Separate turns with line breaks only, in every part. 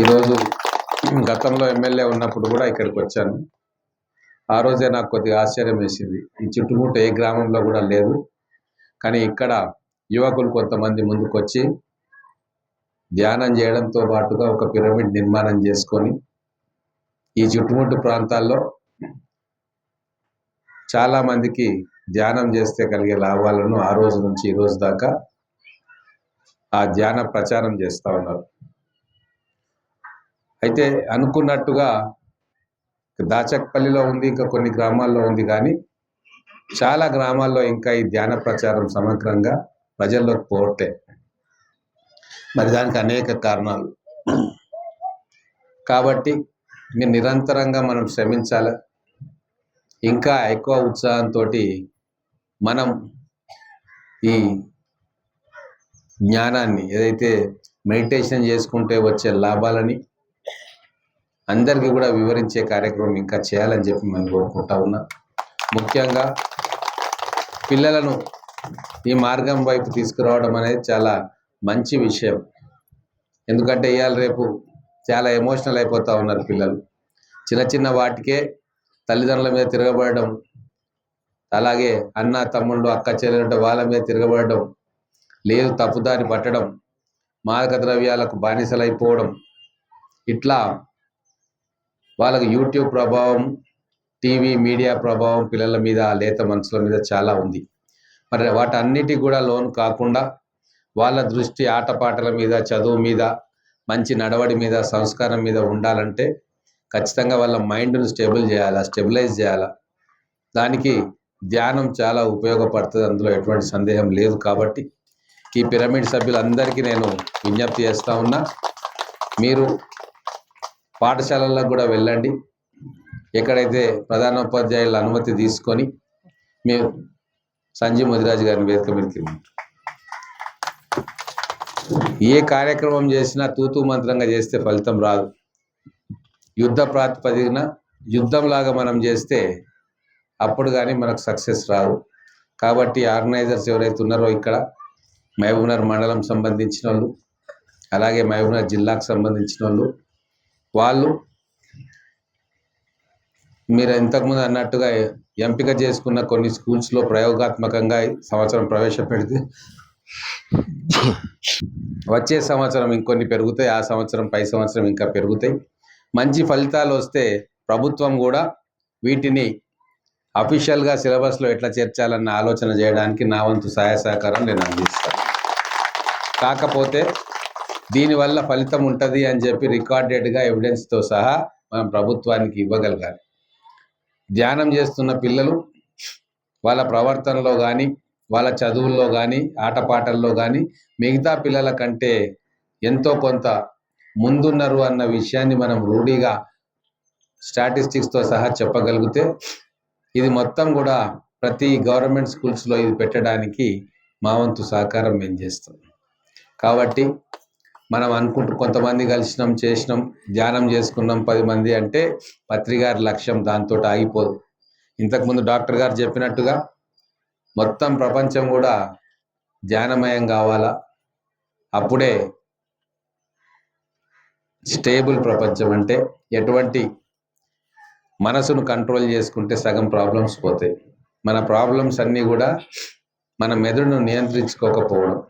ఈరోజు గతంలో ఎమ్మెల్యే ఉన్నప్పుడు కూడా ఇక్కడికి వచ్చాను. ఆ రోజే నాకు కొద్దిగా ఆశ్చర్యం వేసింది. ఈ చుట్టుముట్టు ఏ గ్రామంలో కూడా లేదు. కానీ ఇక్కడ యువకులు కొంతమంది ముందుకొచ్చి ధ్యానం చేయడంతో పాటుగా ఒక పిరమిడ్ నిర్మాణం చేసుకొని ఈ చుట్టుముట్టు ప్రాంతాల్లో చాలామందికి ధ్యానం చేస్తే కలిగే లాభాలను ఆ రోజు నుంచి ఈ రోజు దాకా ఆ ధ్యాన ప్రచారం చేస్తూ ఉన్నారు. అయితే అనుకున్నట్టుగా దాచక్పల్లిలో ఉంది ఇంకా కొన్ని గ్రామాల్లో ఉంది కానీ చాలా గ్రామాల్లో ఇంకా ఈ ధ్యాన ప్రచారం సమగ్రంగా ప్రజల్లోకి పోటే మరి దానికి అనేక కారణాలు. కాబట్టి మీరు నిరంతరంగా మనం శ్రమించాలి. ఇంకా ఎక్కువ ఉత్సాహంతో మనం ఈ జ్ఞానాన్ని ఏదైతే మెడిటేషన్ చేసుకుంటే వచ్చే లాభాలని అందరికీ కూడా వివరించే కార్యక్రమం ఇంకా చేయాలని చెప్పి మనం కోరుకుంటా ఉన్నా. ముఖ్యంగా పిల్లలను ఈ మార్గం వైపు తీసుకురావడం అనేది చాలా మంచి విషయం. ఎందుకంటే ఇవాళ రేపు చాలా ఎమోషనల్ అయిపోతూ ఉన్నారు పిల్లలు. చిన్న చిన్న వాటికే తల్లిదండ్రుల మీద తిరగబడడం అలాగే అన్న తమ్ముళ్ళు అక్క చెల్లెలు వాళ్ళ మీద తిరగబడడం లేదు తప్పుదారి పట్టడం మాదక ద్రవ్యాలకు బానిసలైపోవడం ఇట్లా వాళ్ళకి యూట్యూబ్ ప్రభావం టీవీ మీడియా ప్రభావం పిల్లల మీద లేత మనసుల మీద చాలా ఉంది. మరి వాటన్నిటి కూడా లోన్ కాకుండా వాళ్ళ దృష్టి ఆటపాటల మీద చదువు మీద మంచి నడవడి మీద సంస్కారం మీద ఉండాలంటే ఖచ్చితంగా వాళ్ళ మైండ్ను స్టేబుల్ చేయాలా స్టెబిలైజ్ చేయాలా? దానికి ధ్యానం చాలా ఉపయోగపడుతుంది. అందులో ఎటువంటి సందేహం లేదు కాబట్టి ఈ పిరమిడ్ సభ్యులందరికీ నేను విజ్ఞప్తి చేస్తూ ఉన్నా మీరు పాఠశాలలకు కూడా వెళ్ళండి. ఎక్కడైతే ప్రధానోపాధ్యాయుల అనుమతి తీసుకొని మేము సంజీవ్ ముదిరాజు గారిని వేదిక మీదకి ఏ కార్యక్రమం చేసినా తూతూ మంత్రంగా చేస్తే ఫలితం రాదు. యుద్ధ ప్రాతిపదికన యుద్ధంలాగా మనం చేస్తే అప్పుడు కానీ మనకు సక్సెస్ రాదు. కాబట్టి ఆర్గనైజర్స్ ఎవరైతే ఉన్నారో ఇక్కడ మహబూబ్నగర్ మండలం సంబంధించిన వాళ్ళు అలాగే మహబూబ్నగర్ జిల్లాకు సంబంధించిన వాళ్ళు వాళ్ళు మీరు ఇంతకుముందు అన్నట్టుగా ఎంపిక చేసుకున్న కొన్ని స్కూల్స్లో ప్రయోగాత్మకంగా సంవత్సరం ప్రవేశపెడితే వచ్చే సంవత్సరం ఇంకొన్ని పెరుగుతాయి ఆ సంవత్సరం పై సంవత్సరం ఇంకా పెరుగుతాయి. మంచి ఫలితాలు వస్తే ప్రభుత్వం కూడా వీటిని అఫీషియల్గా సిలబస్లో ఎట్లా చేర్చాలన్న ఆలోచన చేయడానికి నా వంతు సహాయ సహకారం నేను అందిస్తాను. కాకపోతే దీనివల్ల ఫలితం ఉంటుంది అని చెప్పి రికార్డెడ్గా ఎవిడెన్స్తో సహా మనం ప్రభుత్వానికి ఇవ్వగలగాలి. ధ్యానం చేస్తున్న పిల్లలు వాళ్ళ ప్రవర్తనలో కానీ వాళ్ళ చదువుల్లో కానీ ఆటపాటల్లో కానీ మిగతా పిల్లల కంటే ఎంతో కొంత ముందున్నారు అన్న విషయాన్ని మనం రూఢిగా స్టాటిస్టిక్స్తో సహా చెప్పగలిగితే ఇది మొత్తం కూడా ప్రతి గవర్నమెంట్ స్కూల్స్లో ఇది పెట్టడానికి మా వంతు సహకారం మేము చేస్తాం. కాబట్టి మనం అనుకుంటూ కొంతమంది కలిసినాం చేసినాం ధ్యానం చేసుకున్నాం పది మంది అంటే పత్రికారి లక్ష్యం దాంతో ఆగిపోదు. ఇంతకుముందు డాక్టర్ గారు చెప్పినట్టుగా మొత్తం ప్రపంచం కూడా ధ్యానమయం కావాలా? అప్పుడే స్టేబుల్ ప్రపంచం అంటే ఎటువంటి మనసును కంట్రోల్ చేసుకుంటే సగం ప్రాబ్లమ్స్ పోతాయి. మన ప్రాబ్లమ్స్ అన్నీ కూడా మన మెదడును నియంత్రించుకోకపోవడం.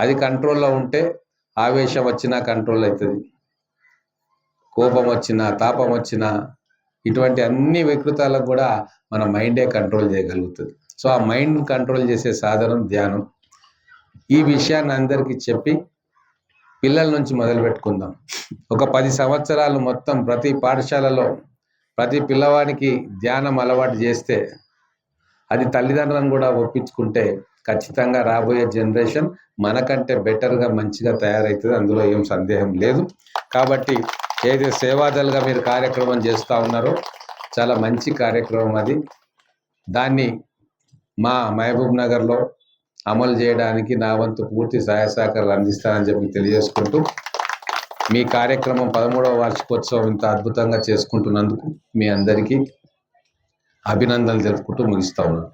అది కంట్రోల్లో ఉంటే ఆవేశం వచ్చినా కంట్రోల్ అవుతుంది. కోపం వచ్చినా తాపం వచ్చినా ఇటువంటి అన్ని వికృతాలకు కూడా మన మైండే కంట్రోల్ చేయగలుగుతుంది. సో ఆ మైండ్ కంట్రోల్ చేసే సాధనం ధ్యానం. ఈ విషయాన్ని అందరికీ చెప్పి పిల్లల నుంచి మొదలు పెట్టుకుందాం. ఒక పది సంవత్సరాలు మొత్తం ప్రతి పాఠశాలలో ప్రతి పిల్లవాడికి ధ్యానం అలవాటు చేస్తే అది తల్లిదండ్రులను కూడా ఒప్పించుకుంటే ఖచ్చితంగా రాబోయే జనరేషన్ మనకంటే బెటర్గా మంచిగా తయారవుతుంది అందులో ఏం సందేహం లేదు. కాబట్టి ఏదైతే సేవాదలుగా మీరు కార్యక్రమం చేస్తూ ఉన్నారో చాలా మంచి కార్యక్రమం అది. దాన్ని మా మహబూబ్ నగర్లో అమలు చేయడానికి నా వంతు పూర్తి సహాయ సహకారాలు అందిస్తానని చెప్పి తెలియజేసుకుంటూ మీ కార్యక్రమం పదమూడవ వార్షికోత్సవం ఇంత అద్భుతంగా చేసుకుంటున్నందుకు మీ అందరికీ అభినందనలు తెలుపుకుంటూ ముగిస్తా ఉన్నాను.